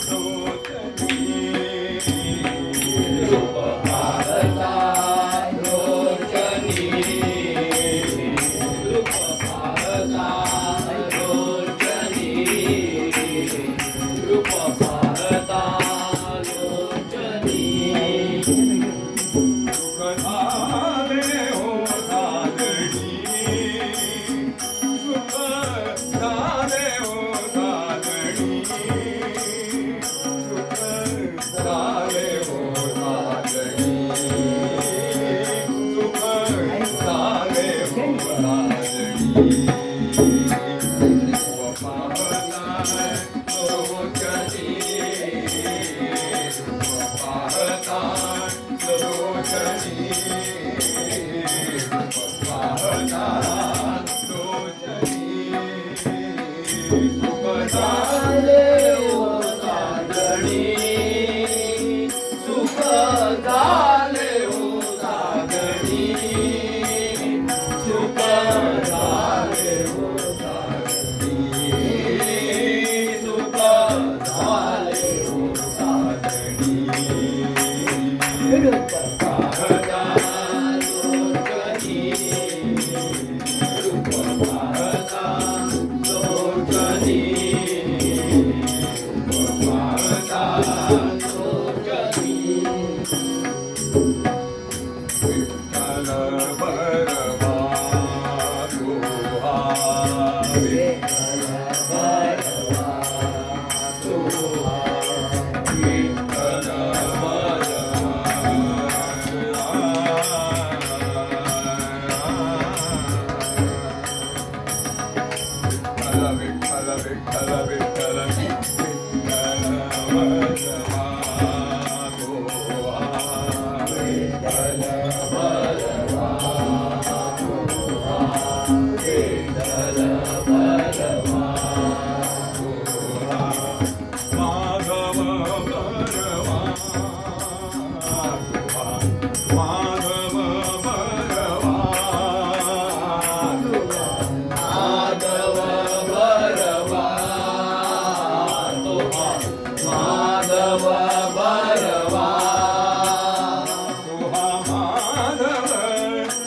लोचनी रूप पाहता लोचनी Superstar. Amen.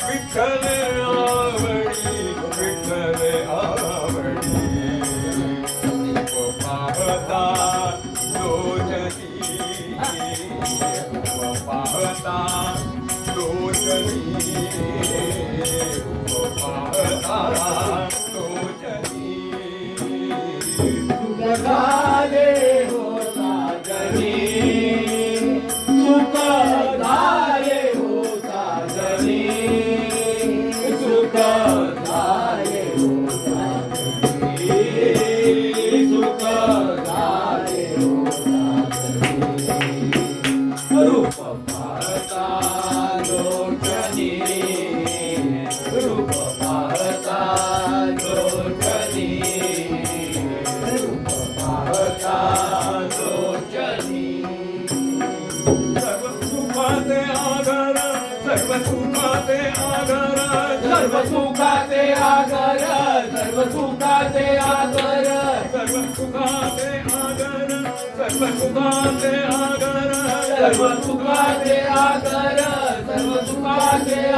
Africa, there. सर्व सुखाचे आधार सर्व सुखाचे आधार सर्व सुखाचे आधार सर्व सुखाचे आधार सर्व सुखाचे आदर सर्व सुखाचे आधार सर्व सुखाचे आधार सर्व सुखाचे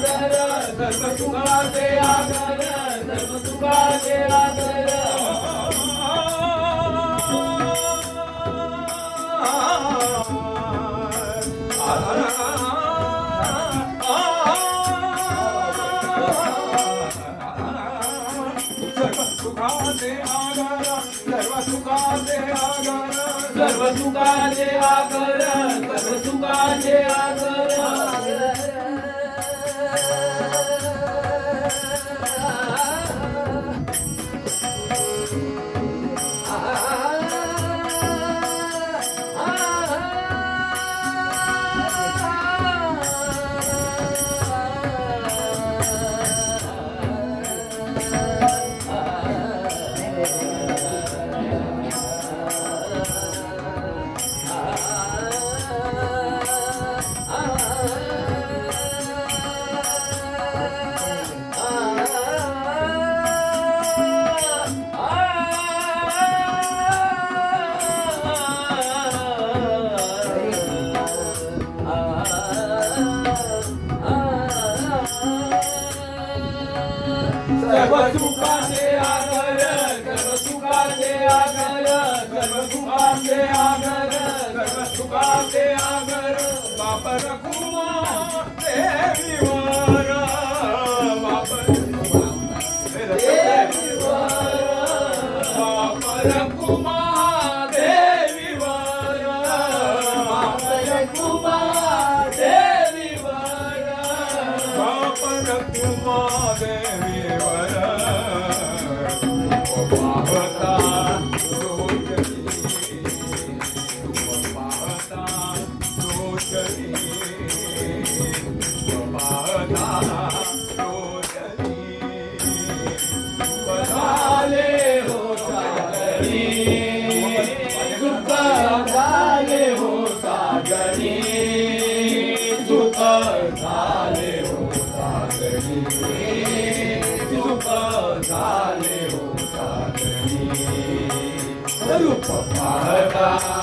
सुखाचे सर्व सुखाचे आगर सर्व सुखाचे आगर सर्व सुखाचे आगर सर्व सुखाचे आगर सर्व सुखाचे आगर सर्व सुखाचे आगर love. बापर कुमार देवी वर बापर Mahata